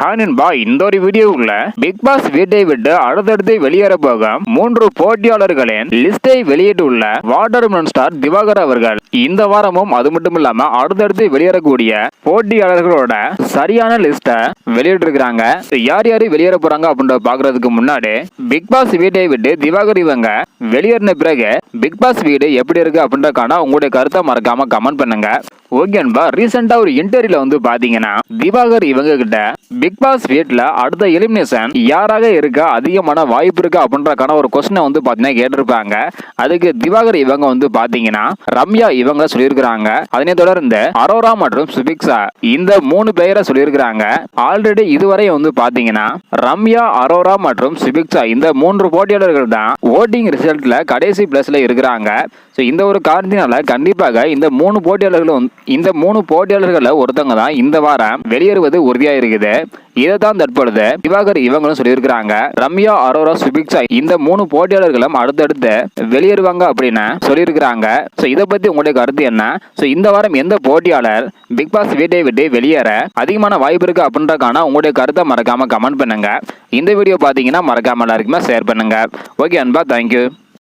Hi நண்பா இந்த ஒரு வீடியோவுல பிக் பாஸ் வீட்டை விட்டு அடுத்தடுத்து வெளியேற போக மூன்று போட்டியாளர்களின் லிஸ்டை வெளியிட்டுள்ள வாட்டர்மன் ஸ்டார் திவாகர் அவர்கள். இந்த வாரமும் அது மட்டும் இல்லாம அடுத்தடுத்து வெளியேறக்கூடிய போட்டியாளர்களோட சரியான லிஸ்ட வெளியிட்டிருக்கிறாங்க. யார் யாரு வெளியேற போறாங்க அப்படின்றத பாக்குறதுக்கு முன்னாடி பிக் பாஸ் வீட்டை விட்டு திவாகர் இவங்க வெளியேறின பிறகு பிக் பாஸ் வீடு எப்படி இருக்கு அப்படின்றக்கான உங்களுடைய கருத்தை மறக்காம கமெண்ட் பண்ணுங்க. ஓகேன்பா ரீசெண்டா ஒரு இன்டர்வியூல வந்து பாத்தீங்கன்னா திவாகர் இவங்க கிட்ட பிக் பாஸ் வீட்டில் அடுத்த எலிமினேஷன் யாராக இருக்க அதிகமான வாய்ப்பு இருக்கு அப்படின்றக்கான ஒரு கொஸ்டினை வந்து பார்த்தீங்கன்னா கேட்டிருப்பாங்க. அதுக்கு திவாகர் இவங்க வந்து பார்த்தீங்கன்னா ரம்யா இவங்க சொல்லியிருக்கிறாங்க. அதனை தொடர்ந்து அரோரா மற்றும் சுபிக்ஸா இந்த மூணு பேரை சொல்லியிருக்கிறாங்க. ஆல்ரெடி இதுவரை வந்து பார்த்தீங்கன்னா ரம்யா அரோரா மற்றும் சுபிக்ஸா இந்த மூன்று போட்டியாளர்கள் தான் ஓட்டிங் ரிசல்ட்ல கடைசி பிளஸ்ல இருக்கிறாங்க. ஸோ இந்த ஒரு காரணத்தினால கண்டிப்பாக இந்த மூணு போட்டியாளர்களும் இந்த மூணு போட்டியாளர்களில் ஒருத்தவங்க தான் இந்த வாரம் வெளியேறுவது உறுதியாக இருக்குது. இதை தான் தற்பொழுது திவாகர் இவங்களும் சொல்லியிருக்கிறாங்க. ரம்யா அரோரா சுபிக்ஷா இந்த மூணு போட்டியாளர்களும் அடுத்தடுத்து வெளியேறுவாங்க அப்படின்னு சொல்லியிருக்கிறாங்க. ஸோ இதை பற்றி உங்களுடைய கருத்து என்ன? ஸோ இந்த வாரம் எந்த போட்டியாளர் பிக் பாஸ் வீட்டை விட்டு வெளியேற அதிகமான வாய்ப்பு இருக்கு அப்படின்றக்கான உங்களுடைய கருத்தை மறக்காமல் கமெண்ட் பண்ணுங்க. இந்த வீடியோ பார்த்தீங்கன்னா மறக்காமல் எல்லாருக்குமே ஷேர் பண்ணுங்க. ஓகே அன்பா தேங்க்யூ